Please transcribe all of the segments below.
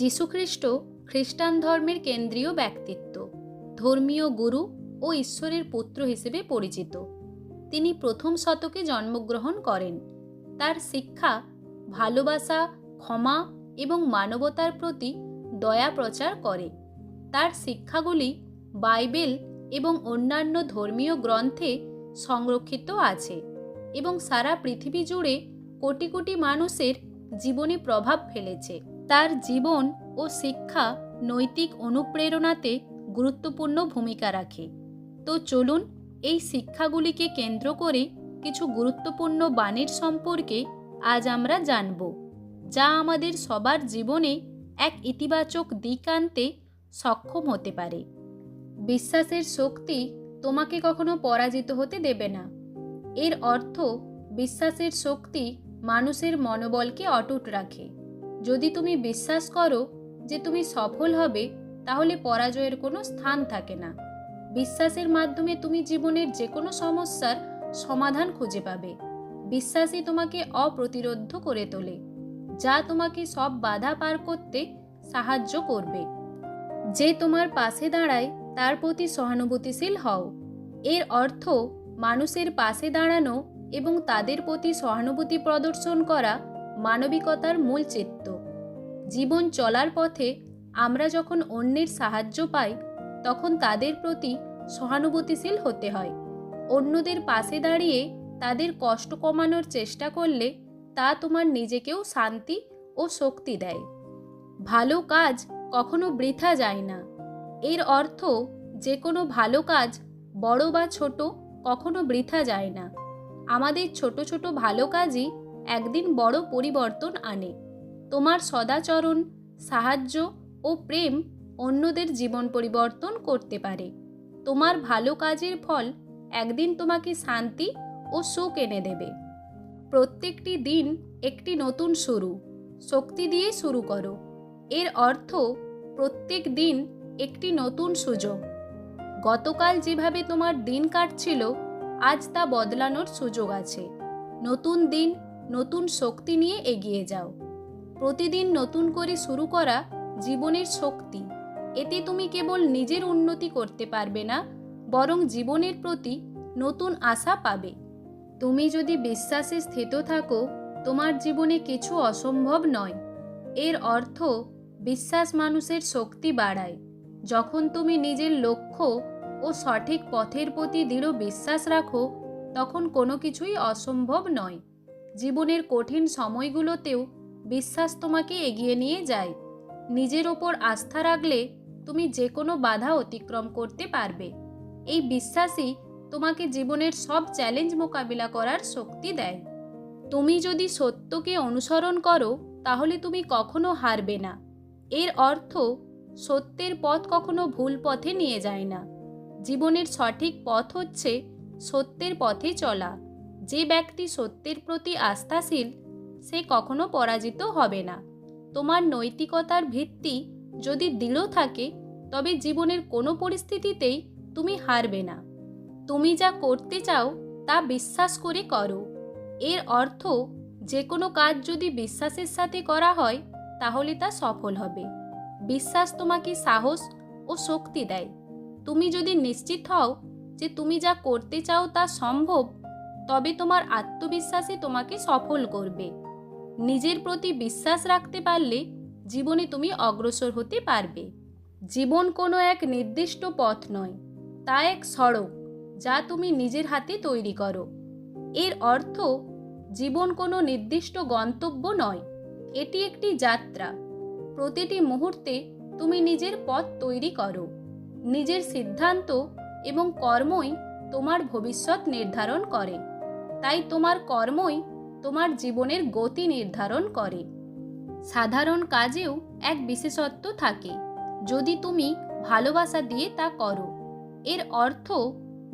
যীশুখ্রিস্ট খ্রিস্টান ধর্মের কেন্দ্রীয় ব্যক্তিত্ব, ধর্মীয় গুরু ও ঈশ্বরের পুত্র হিসেবে পরিচিত। তিনি প্রথম শতকে জন্মগ্রহণ করেন। তার শিক্ষা ভালোবাসা, ক্ষমা এবং মানবতার প্রতি দয়া প্রচার করে। তার শিক্ষাগুলি বাইবেল এবং অন্যান্য ধর্মীয় গ্রন্থে সংরক্ষিত আছে এবং সারা পৃথিবী জুড়ে কোটি কোটি মানুষের জীবনে প্রভাব ফেলেছে। তার জীবন ও শিক্ষা নৈতিক অনুপ্রেরণাতে গুরুত্বপূর্ণ ভূমিকা রাখে। তো চলুন এই শিক্ষাগুলিকে কেন্দ্র করে কিছু গুরুত্বপূর্ণ বাণীর সম্পর্কে আজ আমরা জানব, যা আমাদের সবার জীবনে এক ইতিবাচক দিক আনতে সক্ষম হতে পারে। বিশ্বাসের শক্তি তোমাকে কখনো পরাজিত হতে দেবে না। এর অর্থ, বিশ্বাসের শক্তি মানুষের মনোবলকে অটুট রাখে। যদি তুমি বিশ্বাস করো যে তুমি সফল হবে, তাহলে পরাজয়ের কোনো স্থান থাকে না। বিশ্বাসের মাধ্যমে তুমি জীবনের যে কোনো সমস্যার সমাধান খুঁজে পাবে। বিশ্বাসই তোমাকে অপ্রতিরোধ করে তোলে, যা তোমাকে সব বাধা পার করতে সাহায্য করবে। যে তোমার পাশে দাঁড়ায়, তার প্রতি সহানুভূতিশীল হও। এর অর্থ, মানুষের পাশে দাঁড়ানো এবং তাদের প্রতি সহানুভূতি প্রদর্শন করা মানবিকতার মূল চিত্ত। জীবন চলার পথে আমরা যখন অন্যের সাহায্য পাই, তখন তাদের প্রতি সহানুভূতিশীল হতে হয়। অন্যদের পাশে দাঁড়িয়ে তাদের কষ্ট কমানোর চেষ্টা করলে তা তোমার নিজেকেও শান্তি ও শক্তি দেয়। ভালো কাজ কখনো বৃথা যায় না। এর অর্থ যে কোনো ভালো কাজ, বড় বা ছোট, কখনো বৃথা যায় না। আমাদের ছোট ছোট ভালো কাজই একদিন বড় পরিবর্তন আনে। তোমার সদাচরণ, সাহায্য ও প্রেম অন্যদের জীবন পরিবর্তন করতে পারে। তোমার ভালো কাজের ফল একদিন তোমাকে শান্তি ও সুখ এনে দেবে। প্রত্যেকটি দিন একটি নতুন শুরু। শক্তি দিয়ে শুরু করো। এর অর্থ প্রত্যেক দিন একটি নতুন সুযোগ। গতকাল যেভাবে তোমার দিন কাটছিল, আজ তা বদলানোর সুযোগ আছে। নতুন দিন নতুন শক্তি নিয়ে এগিয়ে যাও। প্রতিদিন নতুন করে শুরু করা জীবনের শক্তি। এতে তুমি কেবল নিজের উন্নতি করতে পারবে না, বরং জীবনের প্রতি নতুন আশা পাবে। তুমি যদি বিশ্বাসে স্থিত থাকো, তোমার জীবনে কিছু অসম্ভব নয়। এর অর্থ, বিশ্বাস মানুষের শক্তি বাড়ায়। যখন তুমি নিজের লক্ষ্য ও সঠিক পথের প্রতি দৃঢ় বিশ্বাস রাখো, তখন কোনো কিছুই অসম্ভব নয়। জীবনের কঠিন সময়গুলোতেও বিশ্বাস তোমাকে এগিয়ে নিয়ে যায়। নিজের ওপর আস্থা রাখলে তুমি যে কোনো বাধা অতিক্রম করতে পারবে। এই বিশ্বাসই তোমাকে জীবনের সব চ্যালেঞ্জ মোকাবিলা করার শক্তি দেয়। তুমি যদি সত্যকে অনুসরণ করো, তাহলে তুমি কখনো হারবে না। এর অর্থ, সত্যের পথ কখনো ভুল পথে নিয়ে যায় না। জীবনের সঠিক পথ হচ্ছে সত্যের পথে চলা। যে ব্যক্তি সত্যের প্রতি আস্থাশীল, সে কখনো পরাজিত হবে না। তোমার নৈতিকতার ভিত্তি যদি দৃঢ় থাকে, তবে জীবনের কোনো পরিস্থিতিতেই তুমি হারবে না। তুমি যা করতে চাও, তা বিশ্বাস করে করো। এর অর্থ যে কোনো কাজ যদি বিশ্বাসের সাথে করা হয়, তাহলে তা সফল হবে। বিশ্বাস তোমাকে সাহস ও শক্তি দেয়। তুমি যদি নিশ্চিত হও যে তুমি যা করতে চাও তা সম্ভব তবে তোমার আত্মবিশ্বাসই তোমাকে সফল করবে। নিজের প্রতি বিশ্বাস রাখতে পারলে জীবনে তুমি অগ্রসর হতে পারবে। জীবন কোনো এক নির্দিষ্ট পথ নয়, তা এক সড়ক যা তুমি নিজের হাতে তৈরি করো। এর অর্থ, জীবন কোনো নির্দিষ্ট গন্তব্য নয়, এটি একটি যাত্রা। প্রতিটি মুহূর্তে তুমি নিজের পথ তৈরি করো। নিজের সিদ্ধান্ত এবং কর্মই তোমার ভবিষ্যৎ নির্ধারণ করে। তাই তোমার কর্মই তোমার জীবনের গতি নির্ধারণ করে। সাধারণ কাজেও এক বিশেষত্ব থাকে, যদি তুমি ভালোবাসা দিয়ে তা করো। এর অর্থ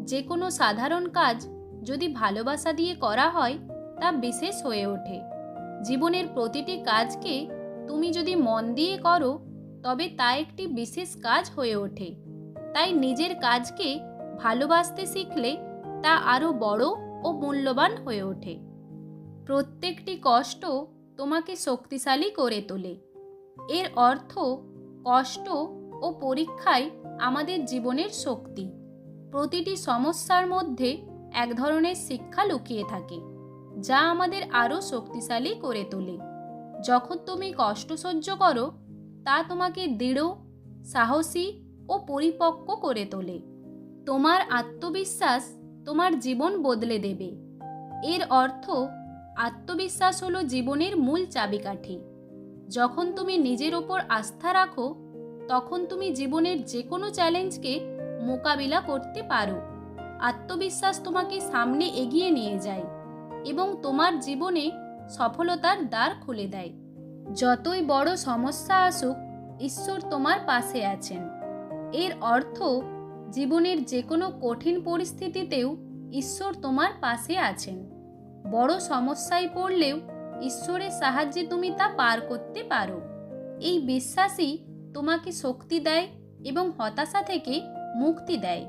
যে কোনো সাধারণ কাজ যদি ভালোবাসা দিয়ে করা হয়, তা বিশেষ হয়ে ওঠে। জীবনের প্রতিটি কাজকে তুমি যদি মন দিয়ে করো, তবে তা একটি বিশেষ কাজ হয়ে ওঠে। তাই নিজের কাজকে ভালোবাসতে শিখলে তা আরও বড় ও মূল্যবান হয়ে ওঠে। প্রত্যেকটি কষ্ট তোমাকে শক্তিশালী করে তোলে। এর অর্থ কষ্ট ও পরীক্ষায় আমাদের জীবনের শক্তি। প্রতিটি সমস্যার মধ্যে এক ধরনের শিক্ষা লুকিয়ে থাকে, যা আমাদের আরও শক্তিশালী করে তোলে। যখন তুমি কষ্ট সহ্য করো, তা তোমাকে দৃঢ়, সাহসী ও পরিপক্ক করে তোলে। তোমার আত্মবিশ্বাস তোমার জীবন বদলে দেবে। এর অর্থ, আত্মবিশ্বাস হলো জীবনের মূল চাবিকাঠি। যখন তুমি নিজের ওপর আস্থা রাখো, তখন তুমি জীবনের যে কোনো চ্যালেঞ্জকে মোকাবিলা করতে পারো। আত্মবিশ্বাস তোমাকে সামনে এগিয়ে নিয়ে যায় এবং তোমার জীবনে সফলতার দ্বার খুলে দেয়। যতই বড় সমস্যা আসুক, ঈশ্বর তোমার পাশে আছেন। এর অর্থ জীবনের যে কোনো কঠিন পরিস্থিতিতেও ঈশ্বর তোমার পাশে আছেন। বড় সমস্যায় পড়লেও ঈশ্বরের সাহায্যে তুমি তা পার করতে পারো। এই বিশ্বাসই তোমাকে শক্তি দেয় এবং হতাশা থেকে মুক্তি দেয়।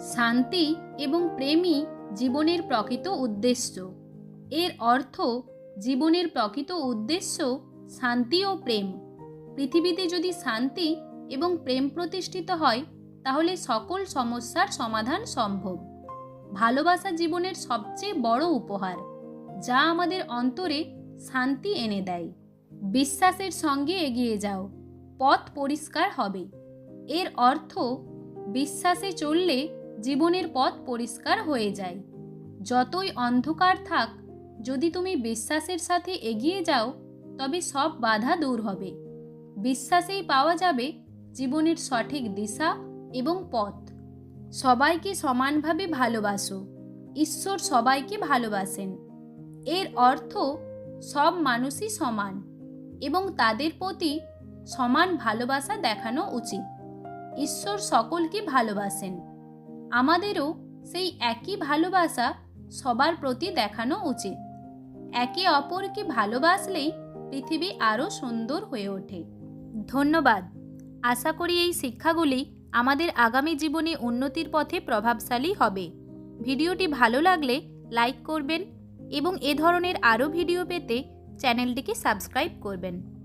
শান্তি এবং প্রেমই জীবনের প্রকৃত উদ্দেশ্য। এর অর্থ, জীবনের প্রকৃত উদ্দেশ্য শান্তি ও প্রেম। পৃথিবীতে যদি শান্তি এবং প্রেম প্রতিষ্ঠিত হয় তাহলে সকল সমস্যার সমাধান সম্ভব। ভালোবাসা জীবনের সবচেয়ে বড় উপহার, যা আমাদের অন্তরে শান্তি এনে দেয়। বিশ্বাসের সঙ্গে এগিয়ে যাও, পথ পরিষ্কার হবে। এর অর্থ, বিশ্বাসে চললে জীবনের পথ পরিষ্কার হয়ে যায়। যতই অন্ধকার থাক, যদি তুমি বিশ্বাসের সাথে এগিয়ে যাও, তবে সব বাধা দূর হবে। বিশ্বাসেই পাওয়া যাবে জীবনের সঠিক দিশা এবং পথ। সবাইকে সমানভাবে ভালোবাসো। ঈশ্বর সবাইকে ভালোবাসেন। এর অর্থ, সব মানুষই সমান এবং তাদের প্রতি সমান ভালোবাসা দেখানো উচিত। ঈশ্বর সকলকে ভালোবাসেন। আমাদেরও সেই একই ভালোবাসা সবার প্রতি দেখানো উচিত। একে অপরকে ভালোবাসলেই পৃথিবী আরও সুন্দর হয়ে ওঠে। ধন্যবাদ। আশা করি এই শিক্ষাগুলি আমাদের আগামী জীবনে উন্নতির পথে প্রভাবশালী হবে। ভিডিওটি ভালো লাগলে লাইক করবেন এবং এ ধরনের আরও ভিডিও পেতে চ্যানেলটিকে সাবস্ক্রাইব করবেন।